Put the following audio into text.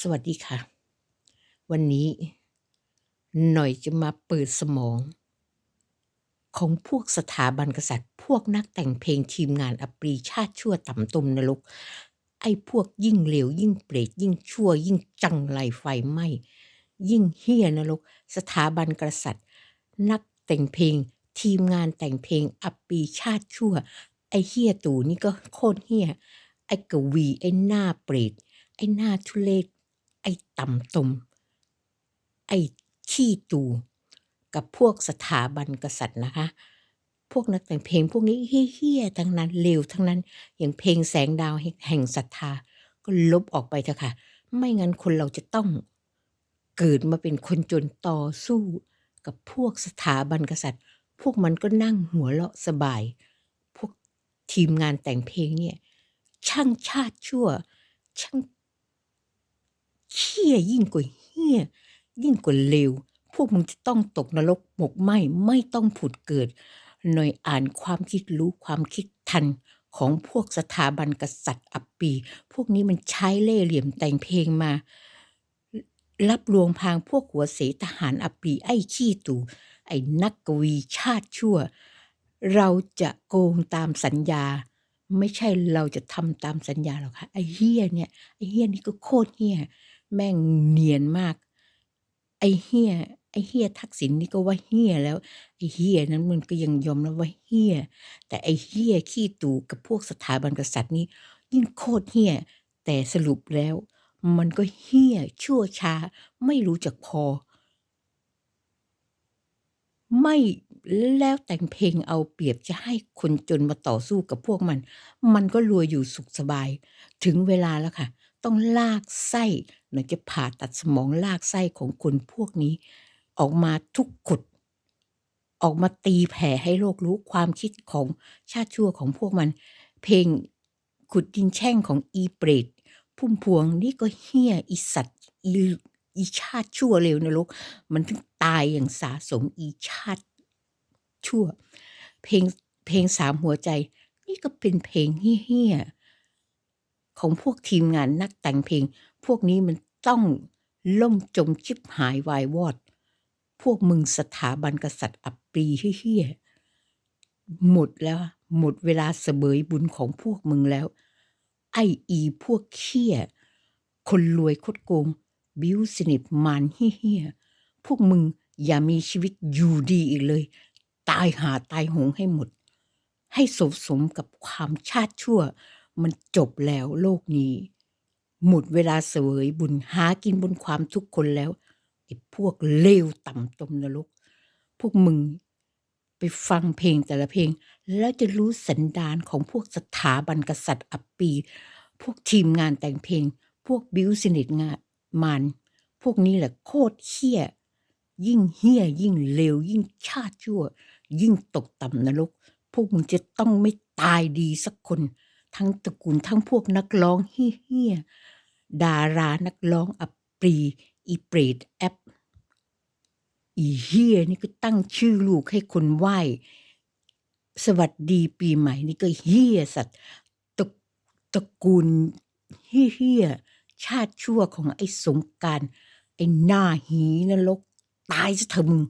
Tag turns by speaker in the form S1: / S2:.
S1: สวัสดีค่ะ วันนี้หน่อยจะมาเปิดสมอง ของพวกสถาบันกษัตริย์ พวกนักแต่งเพลงทีมงานอปรีชาติชั่วต่ำตมนรก ไอ้พวกยิ่งเลว ยิ่งเปรตยิ่งชั่ว ยิ่งจังไรไฟไหมยิ่งเฮียนรก สถาบันกษัตริย์ นักแต่งเพลง ทีมงานแต่งเพลงอปรีชาติชั่ว ไอ้เฮียตู่นี่ก็โคตรเฮียไอ้กวีไอ้หน้าเปรตไอ้หน้าทุเลศ อ้ต่ำตม ไอ้ขี้ตูกับพวกสถาบันกษัตริย์นะคะ พวกนักแต่งเพลงพวกนี้เฮี้ยๆทั้งนั้นเลวทั้งนั้น อย่างเพลงแสงดาวแห่งศรัทธา ก็ลบออกไปเถอะค่ะ ไม่งั้นคนเราจะต้องเกิดมาเป็นคนจนต่อสู้กับพวกสถาบันกษัตริย์ พวกมันก็นั่งหัวเราะสบาย พวกทีมงานแต่งเพลงเนี่ยช่างชาติชั่ว ช่าง เหี้ยยิ่งกว่าเหี้ยยิ่งกว่าเลวพวกมึงจะต้องตกนรกหมกไหมไม่ต้องผุดเกิด หน่อยอ่านความคิดรู้ความคิดทันของพวกสถาบันกษัตริย์อัปปี พวกนี้มันใช้เล่ห์เหลี่ยมแต่งเพลงมา รับลวงพางพวกหัวเสทหารอัปปีไอ้ขี้ตู่ไอ้นักกวีชาติชั่ว เราจะโกงตามสัญญา ไม่ใช่เราจะทำตามสัญญาหรอกค่ะไอ้เฮี้ยเนี่ยไอ้เฮี้ยนี่ก็โคตรเฮี้ย แม่งเนียนมาก ไอ้เฮียไอ้เฮียทักษิณนี่ก็ว่าเฮียแล้วไอ้เฮียนั้นมันก็ยังยอมรับว่าเฮียแต่ไอ้เฮียขี้ตู่กับพวกสถาบันกษัตริย์นี่ยิ่งโคตรเฮียแต่สรุปแล้ว มันก็เฮี้ยชั่วช้า ไม่รู้จักพอ ไม่แล้วแต่งเพลงเอาเปรียบจะให้คนจนมาต่อสู้กับพวกมัน มันก็รวยอยู่สุขสบาย ถึงเวลาแล้วค่ะ ต้องลากไส้หน่อยจะผ่าตัดสมองลากไส้ของคนพวกนี้ ออกมาทุกขุด ออกมาตีแผ่ให้โลกรู้ความคิดของชาติชั่วของพวกมัน เพลงขุดดินแช่งของอีเปรตพุ่มพวงนี่ก็เฮี้ยอีสัตว์อีอีชาติชั่วเลวนรกมันถึงตายอย่างสาสมอีชาติชั่ว เพลงเพลงสามหัวใจ นี่ก็เป็นเพลงเฮี้ยของพวกทีมงานนักแต่งเพลง พวกนี้มัน ต้องล่มจมชิบหายวายวอด พวกมึงสถาบันกษัตริย์อับปีเฮี้ยหมดแล้ว หมดเวลาเสบยบุญของพวกมึงแล้ว ไออีพวกเขี้ย คนรวยคดโกง บิวสนิทมานเฮี้ยพวกมึงอย่ามีชีวิตอยู่ดีอีกเลย ตายหาตายหงให้หมด ให้สมสมกับความชาติชั่ว มันจบแล้วโลกนี้ หมดเวลาเสวยบุญหากินบนความทุกข์คนแล้วไอ้พวกเลวต่ำตมนรก พวกมึงไปฟังเพลงแต่ละเพลง แล้วจะรู้สันดานของพวกสถาบันกษัตริย์อัปปี พวกทีมงานแต่งเพลง พวกบิวสนิทงานมานพวกนี้แหละโคตรเฮี้ย ยิ่งเฮี้ย ยิ่งเลวยิ่งชาติชั่ว ยิ่งตกต่ำนรก พวกมึงจะต้องไม่ตายดีสักคน ทั้งตระกูลทั้งพวกนักร้องเฮี้ยดารานักร้องอัปรี อีเปรตแอป อีเฮียนี่ก็ตั้งชื่อลูกให้คนไหว้ สวัสดีปีใหม่นี่ก็เฮียสัตว์ตระตระกูลเฮี้ยชาติชั่วของไอ้สงการไอ้หน้าหีนรก ตายซะเถอะมึง